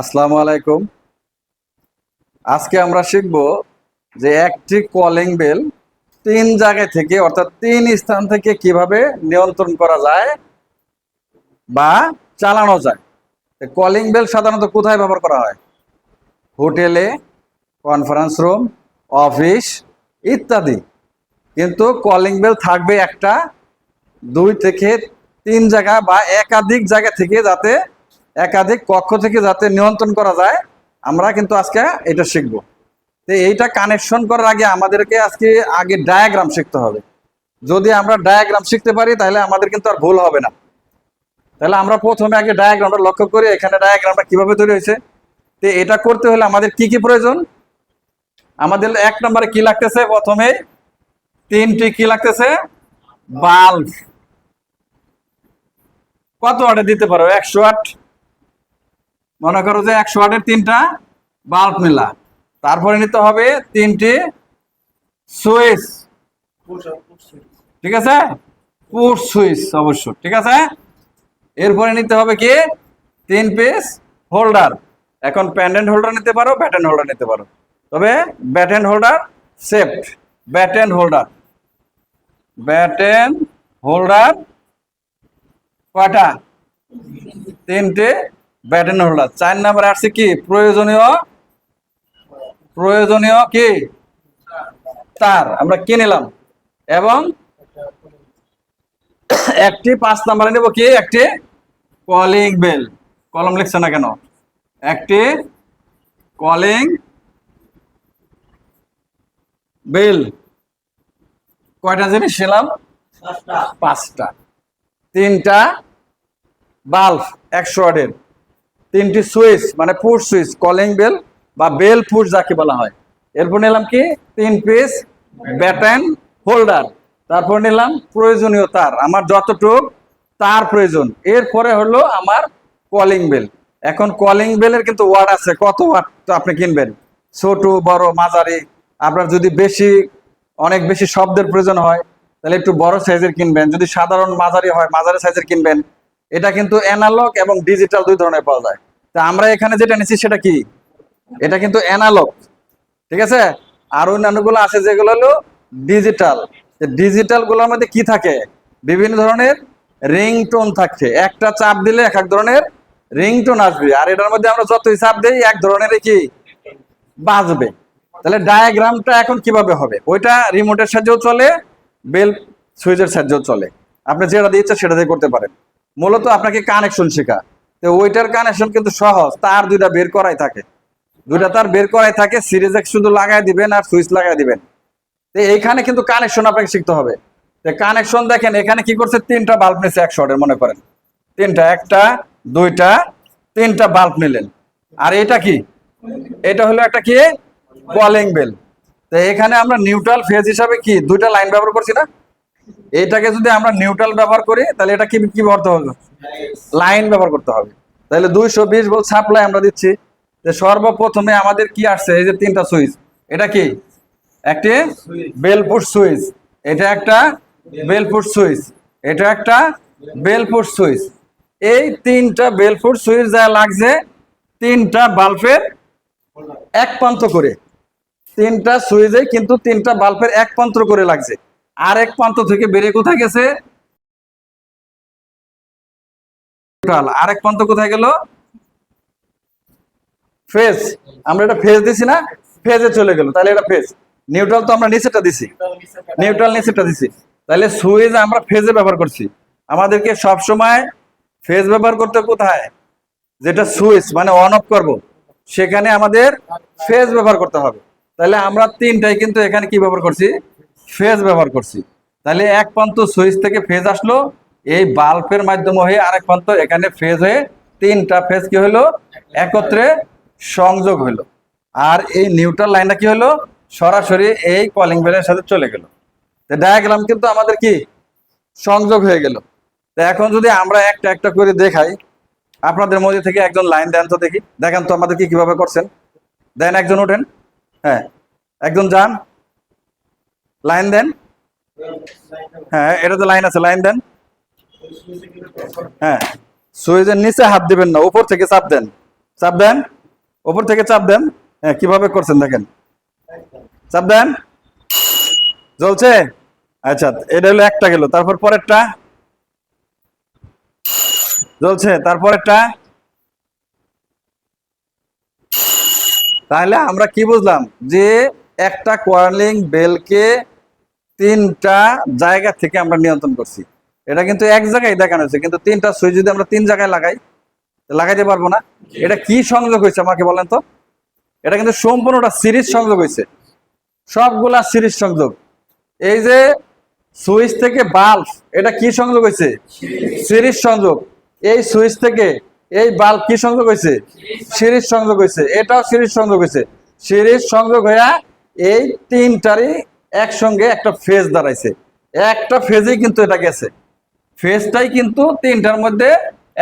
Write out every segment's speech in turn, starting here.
আসসালামু আলাইকুম। আজকে আমরা শিখব যে একটি কলিং বেল তিন জায়গায় থেকে, অর্থাৎ তিন স্থান থেকে কীভাবে নিয়ন্ত্রণ করা যায় বা চালানো যায়। কলিং বেল সাধারণত কোথায় ব্যবহার করা হয়? হোটেলে কনফারেন্স রুম অফিস ইত্যাদি। কিন্তু কলিং বেল থাকবে একটা, দুই থেকে তিন জায়গা বা একাধিক জায়গা থেকে যাতে একাধিক কক্ষ থেকে যাতে নিয়ন্ত্রণ করা যায়, আমরা কিন্তু আজকে এটা শিখব। তো এইটা কানেকশন করার আগে আমাদেরকে আজকে আগে ডায়াগ্রাম শিখতে হবে। যদি আমরা ডায়াগ্রাম শিখতে পারি, তাহলে আমাদের কিন্তু আর ভুল হবে না। তাহলে আমরা প্রথমে আগে ডায়াগ্রামটা লক্ষ্য করি, এখানে ডায়াগ্রামটা কীভাবে তৈরি হয়েছে। তো এটা করতে হলে আমাদের কি কি প্রয়োজন? আমাদের এক নম্বরে কি লাগতেছে? প্রথমে তিনটি কি লাগতেছে? বাল্ব কত ওয়াটে দিতে পারো? একশো ওয়াট মনে করো যে একশো ওয়াটের তিনটা বাল্ব মেলা। তারপরে নিতে হবে তিনটি সুইচ। ঠিক আছে? পুট সুইচ অবশ্য ঠিক আছে? এরপরে নিতে হবে কি? তিন পিস হোল্ডার। এখন প্যান্ডেন্ট হোল্ডার নিতে পারো ব্যাটেন হোল্ডার নিতে পারো। তবে ব্যাটেন হোল্ডার সেফট ব্যাটেন হোল্ডার ব্যাটেন হোল্ডার কয়টা? তিনটে ব্যাটেন হোল্ডার চার নাম্বার আসছে কি? প্রয়োজনীয়? প্রয়োজনীয় কি? তার। আমরা কি নিলাম? এবং একটি পাঁচ নাম্বারে নেব কি? একটি কলিং বেল। কলম লিখছে না কেন? একটি কলিং বেল। কয়টা জিনিস ছিলাম পাঁচটা। তিনটা বাল্ব। একশো ওয়াটের। তিনটি সুইচ মানে পুশ সুইচ কলিং বেল বা বেল পুশ যাকে বলা হয়। এরপর নিলাম কি? তিন পিস ব্যাটেন হোল্ডার তারপর নিলাম প্রয়োজনীয় তার, আমার যতটুক তার প্রয়োজন। এরপরে হলো আমার কলিং বেল এখন কলিং বেলের কিন্তু ওয়ার্ড আছে, কত ওয়াট আপনি কিনবেন? ছোট, বড়, মাঝারি। আপনার যদি বেশি, অনেক বেশি শব্দের প্রয়োজন হয়, তাহলে একটু বড় সাইজের কিনবেন। যদি সাধারণ মাঝারি হয়, মাঝারি সাইজের কিনবেন। এটা কিন্তু অ্যানালগ এবং ডিজিটাল দুই ধরনের পাওয়া যায়। তা আমরা এখানে যেটা নিচ্ছি সেটা কি? এটা কিন্তু অ্যানালগ ঠিক আছে? আর অন্যান্যগুলো আছে যেগুলো হলো ডিজিটাল ডিজিটালগুলোর মধ্যে কি থাকে? বিভিন্ন ধরনের রিংটোন থাকছে। একটা চাপ দিলে এক এক ধরনের রিংটোন আসবে। আর এটার মধ্যে আমরা যতই চাপ দিই, এক ধরনের কি? বাজবে। তাহলে ডায়াগ্রামটা এখন কীভাবে হবে? ওইটা রিমোটের সাহায্যেও চলে বেল সুইচের সাহায্যেও চলে। আপনি যেটা দিয়েছে সেটা দিয়ে করতে পারেন। মূলত আপনাকে কানেকশন শেখা। তো ওইটার কানেকশন কিন্তু সহজ, তার দুইটা বের করাই থাকে। দুইটা তার বের করাই থাকে সিরিজ এক শুধু লাগাই দিবেন আর সুইচ লাগাই দিবেন। তো এইখানে কিন্তু কানেকশন আপনাকে শিখতে হবে। তো কানেকশন দেখেন, এখানে কি করছে? তিনটা বাল্ব নিচ্ছে এক শর্টের মনে করেন। তিনটা, একটা, দুইটা, তিনটা বাল্ব নিলেন। আর এটা কি? এটা হলো একটা কি? কলিং বেল তো এখানে আমরা নিউট্রাল ফেজ হিসাবে কি? দুইটা লাইন ব্যবহার করছি না? এটাকে যদি আমরা নিউট্রাল ব্যবহার করি, তাহলে এটা কি কি করতে হবে? লাইন ব্যবহার করতে হবে। তাহলে দুইশো বিশ ভোল্ট সাপ্লাই আমরা দিচ্ছি। সর্বপ্রথমে আমাদের কি আসছে? এই যে তিনটা সুইচ এটা কি? একটি বেলপুট সুইচ এটা একটা বেলপুট সুইচ এটা একটা বেলপুট সুইচ এই তিনটা বেলপুট সুইচ যা লাগছে, তিনটা বাল্বের এক প্রান্ত করে। তিনটা সুইচে কিন্তু তিনটা বাল্বের এক প্রান্ত করে লাগছে। আর এক প্রান্ত থেকে বেরিয়ে কোথায় গেছে? আর এক প্রান্ত কোথায় গেল? ফেজ, আমরা এটা ফেজ দিছি না, ফেজে চলে গেল, তাহলে এটা ফেজ। নিউট্রাল তো আমরা নিচেটা দিছি। নিউট্রাল নিচেটা দিছি। তাহলে সুইচ আমরা ফেজে ব্যবহার করছি। আমাদেরকে সব সময় ফেজ ব্যবহার করতে কোথায়? যেটা সুইচ মানে অন অফ করব। সেখানে আমাদের ফেজ ব্যবহার করতে হবে। তাহলে আমরা তিনটাই কিন্তু এখানে কি ব্যবহার করছি? ফেজ ব্যবহার করছি। তাহলে এক প্রান্ত সুইচ থেকে ফেজ আসলো, এই বাল্বের মাধ্যমে হয়ে আরেক প্রান্ত, এখানে ফেজ হয়ে তিনটা ফেজ কি হলো? একত্রে সংযোগ হলো। আর এই নিউট্রাল লাইনটা কি হলো? সরাসরি এই কলিং বেলের সাথে চলে গেল। ডায়াগ্রাম কিন্তু আমাদের কি? সংযোগ হয়ে গেল। তো এখন যদি আমরা একটা একটা করে দেখাই, আপনাদের মধ্যে থেকে একজন লাইন দেন তো দেখি। দেখেন তো আমাদের কি কীভাবে করছেন। দেন একজন ওঠেন হ্যাঁ একজন যান। লাইন দেন হ্যাঁ এটা তো লাইন আছে লাইন দেন হ্যাঁ সুইচের নিচে হাত দিবেন না, উপর থেকে চাপ দেন। চাপ দেন? ওপর থেকে চাপ দেন? হ্যাঁ কীভাবে করছেন দেখেন। চাপ দেন? জ্বলছে? আচ্ছা এটা হলো একটা গেল, তারপর পরেরটা? জ্বলছে, তারপরেরটা? তাহলে আমরা কি বুঝলাম? যে একটা কোয়ার্লিং বেলকে তিনটা জায়গা থেকে আমরা নিয়ন্ত্রণ করছি। এটা কিন্তু এক জায়গায় দেখানো হয়েছে কিন্তু তিনটা সুইচ যদি আমরা তিন জায়গায় লাগাই লাগাইতে পারব না। এটা কি সংযোগ হয়েছে আমাকে বলেন তো? এটা কিন্তু সম্পূর্ণটা সিরিজ সংযোগ হয়েছে। সবগুলা সিরিজ সংযোগ। এই যে সুইচ থেকে বাল্ব এটা কি সংযোগ হয়েছে? সিরিজ সংযোগ। এই সুইচ থেকে এই বাল্ব কি সংযোগ হয়েছে? সিরিজ সংযোগ হয়েছে। এটাও সিরিজ সংযোগ হয়েছে। সিরিজ সংযোগ হইয়া এই তিনটারই একসঙ্গে একটা ফেজ দাঁড়াইছে। একটা ফেজেই কিন্তু এটা গেছে। ফেজটাই কিন্তু তিনটার মধ্যে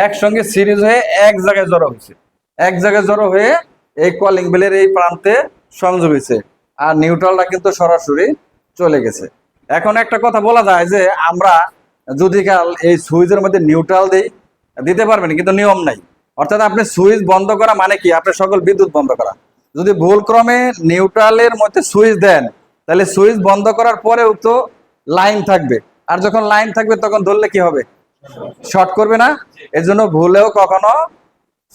একসঙ্গে সিরিজ হয়ে এক জায়গায় জড়ো হয়েছে। এক জায়গায় জড়ো হয়ে এই কলিং বেলের এই প্রান্তে সংযোগ হয়েছে আর নিউট্রালটা কিন্তু সরাসরি চলে গেছে। এখন একটা কথা বলা যায় যে আমরা যদি কাল এই সুইচের মধ্যে নিউট্রাল দিই, দিতে পারবেন, কিন্তু নিয়ম নাই। অর্থাৎ আপনি সুইচ বন্ধ করা মানে কি? আপনি সকল বিদ্যুৎ বন্ধ করা। যদি ভুল ক্রমে নিউট্রালের মধ্যে সুইচ দেন, তাহলে সুইচ বন্ধ করার পরেও তো লাইন থাকবে। আর যখন লাইন থাকবে, তখন ধরলে কি হবে? শর্ট করবে না। এজন্য ভুলেও কখনো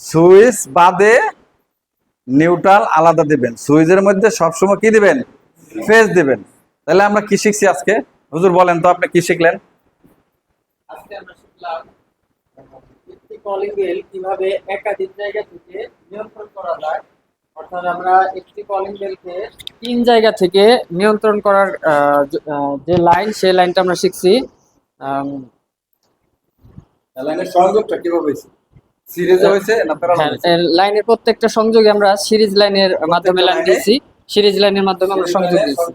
সুইচ বাদে নিউট্রাল আলাদা দিবেন। সুইচের মধ্যে সবসময় কি দিবেন? ফেজ দিবেন। তাহলে আমরা কি শিখছি আজকে? হুজুর বলেন তো, আপনি কি শিখলেন? আজকে আমরা শিখলাম কলিং বেল কীভাবে একাধিক জায়গা থেকে নিয়ন্ত্রণ করা যায়। অর্থাৎ আমরা একটি কলিং বেলকে তিন জায়গা থেকে নিয়ন্ত্রণ করার যে- লাইন সেই লাইনটা আমরা শিখছি। লাইনের সংযোগটা কীভাবে হয়েছে? সিরিজে হয়েছে না প্যারালাল হ্যাঁ, লাইনের প্রত্যেকটা সংযোগে আমরা সিরিজ লাইনের মাধ্যমে লাইন দিয়েছি। সিরিজ লাইনের মাধ্যমে আমরা সংযোগ দিয়েছি।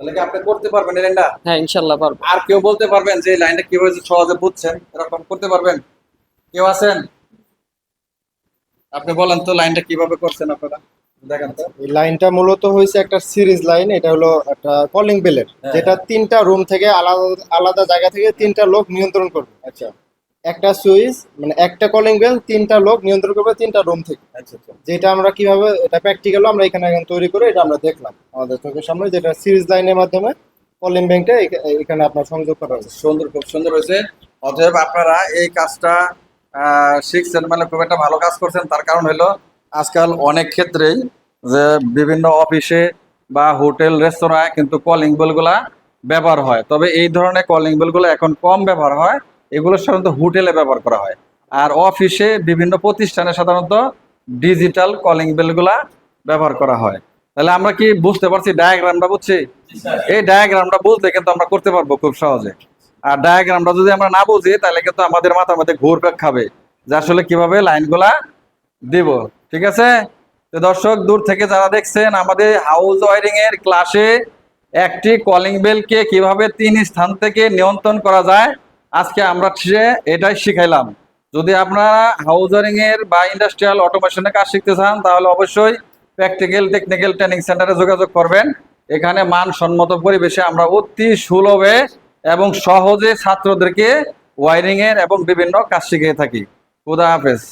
তাহলে কি আপনি করতে পারবেন লাইনটা? হ্যাঁ ইনশাল্লাহ পারব। আর কেউ বলতে পারবেন যে লাইনটা কীভাবে সহজে বুঝছেন এরকম করতে পারবেন? কেউ আছেন? আপনি বলেন তো লাইনটা কীভাবে করছেন আপনারা? দেখেন তো। এই লাইনটা মূলত হয়েছে একটা সিরিজ লাইন এটা হলো একটা কলিং বেলের হ্যাঁ। যেটা তিনটা রুম থেকে আলাদা আলাদা জায়গা থেকে তিনটা লোক নিয়ন্ত্রণ করবে। আচ্ছা। একটা সুইচ মানে একটা কলিং বেল তিনটা লোক নিয়ন্ত্রণ করবে তিনটা রুম থেকে। আচ্ছা আচ্ছা। যেটা আমরা কীভাবে এটা প্র্যাকটিক্যাল আমরা এখানে এখন তৈরি করে এটা আমরা দেখলাম আমাদের চোখের সামনে যেটা সিরিজ লাইনের মাধ্যমে কলিং ব্যাংকটা এখানে আপনার সংযোগ করা হয়েছে। সুন্দর খুব সুন্দর হয়েছে। অতএব আপনারা এই কাজটা শিখছেন মানে খুব একটা ভালো কাজ করছেন, তার কারণ হলো আজকাল অনেক ক্ষেত্রেই যে বিভিন্ন অফিসে বা হোটেল, রেস্তোরাঁয় কিন্তু কলিং বেলগুলা ব্যবহার হয়। তবে এই ধরনের কলিং বেলগুলো এখন কম ব্যবহার হয়, এগুলো সাধারণত হোটেলে ব্যবহার করা হয়। আর অফিসে বিভিন্ন প্রতিষ্ঠানে সাধারণত ডিজিটাল কলিং বেলগুলা ব্যবহার করা হয়। তাহলে আমরা কি বুঝতে পারছি ডায়াগ্রামটা বুঝছি? এই ডায়াগ্রামটা বুঝলে কিন্তু আমরা করতে পারব খুব সহজে। আর ডায়াগ্রামটা যদি আমরা না বুঝি, তাহলে কিন্তু আমাদের মাথার মধ্যে ঘুরপাক খাবে যে আসলে কীভাবে লাইনগুলা দিব, ঠিক আছে? তো দর্শক, দূর থেকে যারা দেখছেন, আমাদের হাউস ওয়ারিং এর ক্লাসে একটি কলিং বেলকে কীভাবে তিন স্থান থেকে নিয়ন্ত্রণ করা যায়, আজকে আমরা এটাই শিখাইলাম। যদি আপনারা হাউস ওয়ারিং এর বা ইন্ডাস্ট্রিয়াল অটোমেশনের কাজ শিখতে চান, তাহলে অবশ্যই প্র্যাকটিক্যাল টেকনিক্যাল ট্রেনিং সেন্টারে যোগাযোগ করবেন। এখানে মানসম্মত পরিবেশে আমরা অতি সুলভে এবং সহজে ছাত্রদেরকে ওয়ারিং এর এবং বিভিন্ন কাজ শিখিয়ে থাকি। খুদা হাফেজ।